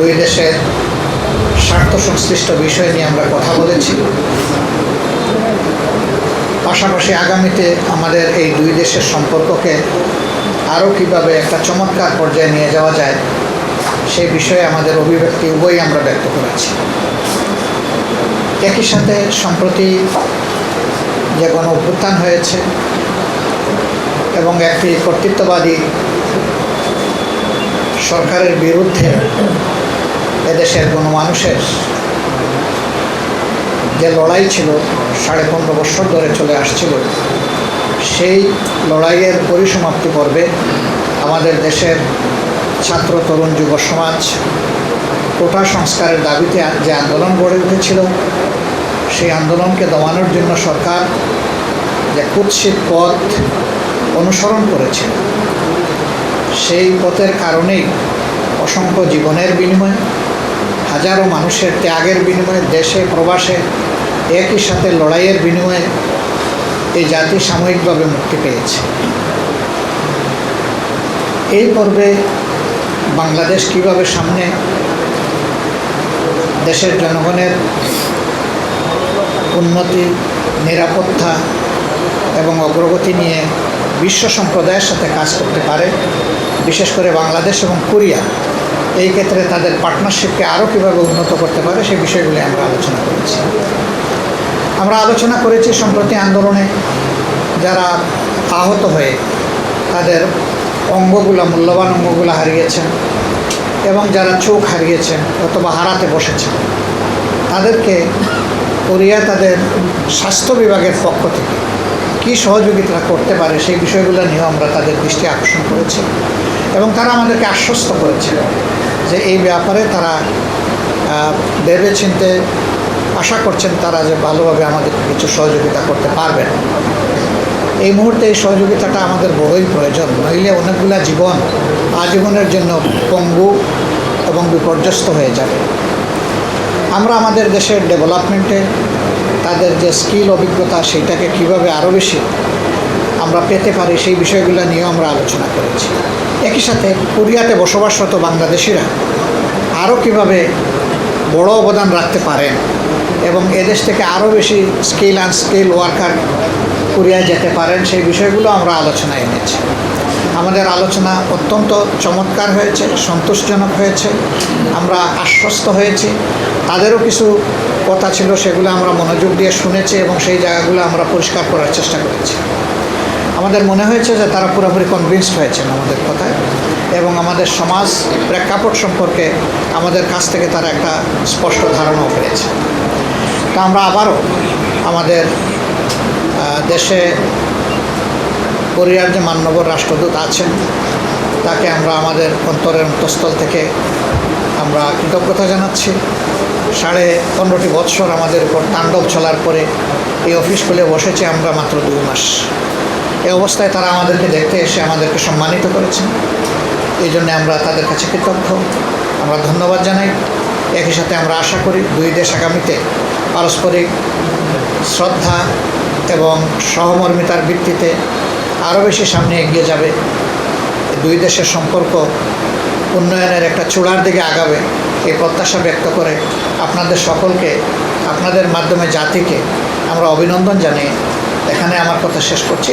দুই দেশের স্বার্থ সংশ্লিষ্ট বিষয় নিয়ে আমরা কথা বলেছি। পাশাপাশি আগামীতে আমাদের এই দুই দেশের সম্পর্ককে আরও কীভাবে একটা চমৎকার পর্যায়ে নিয়ে যাওয়া যায় সেই বিষয়ে আমাদের অভিব্যক্তি উভয়ই আমরা ব্যক্ত করেছি। একই সাথে সম্প্রতি যে গণ অভ্যুত্থান হয়েছে এবং একটি কর্তৃত্ববাদী সরকারের বিরুদ্ধে এদেশের কোনো মানুষের যে লড়াই ছিল, সাড়ে পনেরো বছর ধরে চলে আসছিল, সেই লড়াইয়ের পরিসমাপ্তি পর্বে আমাদের দেশের ছাত্র তরুণ যুব সমাজ কোটা সংস্কারের দাবিতে যে আন্দোলন গড়ে উঠেছিল, সেই আন্দোলনকে দমানোর জন্য সরকার যে কুৎসিত পথ অনুসরণ করেছিল সেই পথের কারণেই অসংখ্য জীবনের বিনিময়ে হাজারো মানুষের ত্যাগের বিনিময়ে, দেশে, প্রবাসে একই সাথে লড়াইয়ের বিনিময়ে এই জাতি সাময়িকভাবে মুক্তি পেয়েছে। এই পর্বে বাংলাদেশ কীভাবে সামনে দেশের জনগণের উন্নতি, নিরাপত্তা এবং অগ্রগতি নিয়ে বিশ্ব সম্প্রদায়ের সাথে কাজ করতে পারে, বিশেষ করে বাংলাদেশ এবং কোরিয়া। এই ক্ষেত্রে তাদের পার্টনারশিপকে আরও কীভাবে উন্নত করতে পারে সেই বিষয়গুলি আমরা আলোচনা করেছি। আমরা আলোচনা করেছি সম্প্রতি আন্দোলনে যারা আহত হয়ে তাদের অঙ্গগুলো, মূল্যবান অঙ্গগুলো হারিয়েছেন এবং যারা চোখ হারিয়েছেন অথবা হারাতে বসেছেন, তাদেরকে কোরিয়া তাদের স্বাস্থ্য বিভাগের পক্ষ থেকে কী সহযোগিতা করতে পারে সেই বিষয়গুলো নিয়েও আমরা তাদের দৃষ্টি আকর্ষণ করেছি এবং তারা আমাদেরকে আশ্বস্ত করেছে। যে এই ব্যাপারে তারা ভেবে চিনতে আশা করছেন তারা যে ভালোভাবে আমাদের কিছু সহযোগিতা করতে পারবেন। এই মুহূর্তে এই সহযোগিতাটা আমাদের বড়ই প্রয়োজন। নইলে অনেকগুলা জীবন আজীবনের জন্য পঙ্গু এবং বিপর্যস্ত হয়ে যাবে। আমরা আমাদের দেশের ডেভেলপমেন্টে তাদের যে স্কিল, অভিজ্ঞতা সেইটাকে কীভাবে আরও বেশি আমরা পেতে পারি সেই বিষয়গুলো নিয়েও আমরা আলোচনা করেছি। একই সাথে কোরিয়াতে বসবাসরত বাংলাদেশিরা আরও কীভাবে বড় অবদান রাখতে পারেন এবং এদেশ থেকে আরও বেশি স্কিল অ্যান্ড স্কিল ওয়ার্কার কোরিয়ায় যেতে পারেন, সেই বিষয়গুলো আমরা আলোচনায় এনেছি। আমাদের আলোচনা অত্যন্ত চমৎকার হয়েছে, সন্তোষজনক হয়েছে, আমরা আশ্বস্ত হয়েছি। তাদেরও কিছু কথা ছিল, সেগুলো আমরা মনোযোগ দিয়ে শুনেছি এবং সেই জায়গাগুলো আমরা পরিষ্কার করার চেষ্টা করেছি। আমাদের মনে হয়েছে যে তারা পুরোপুরি কনভিন্সড হয়েছেন আমাদের কথায় এবং আমাদের সমাজ প্রেক্ষাপট সম্পর্কে আমাদের কাছ থেকে তারা একটা স্পষ্ট ধারণাও পেয়েছে। তা আমরা আবারও আমাদের দেশে কোরিয়ার যে মান্যবর রাষ্ট্রদূত আছেন, তাকে আমরা আমাদের অন্তরের অন্তঃস্থল থেকে আমরা কৃতজ্ঞতা জানাচ্ছি। সাড়ে পনেরোটি বৎসর আমাদের উপর তাণ্ডব চলার পরে এই অফিস খুলে বসেছি আমরা মাত্র দুই মাস। এই অবস্থায় তারা আমাদেরকে দেখতে এসে আমাদেরকে সম্মানিত করেছেন। এই জন্য আমরা তাদের কাছে কৃতজ্ঞ। আমরা ধন্যবাদ জানাই। একই সাথে আমরা আশা করি দুই দেশ আগামীতে পারস্পরিক শ্রদ্ধা এবং সহমর্মিতার ভিত্তিতে আরও বেশি সামনে এগিয়ে যাবে। দুই দেশের সম্পর্ক উন্নয়নের একটা চূড়ার দিকে আগাবে এই প্রত্যাশা ব্যক্ত করে আপনাদের সকলকে, আপনাদের মাধ্যমে জাতিকে আমরা অভিনন্দন জানিয়ে এখানে আমার কথা শেষ করছি।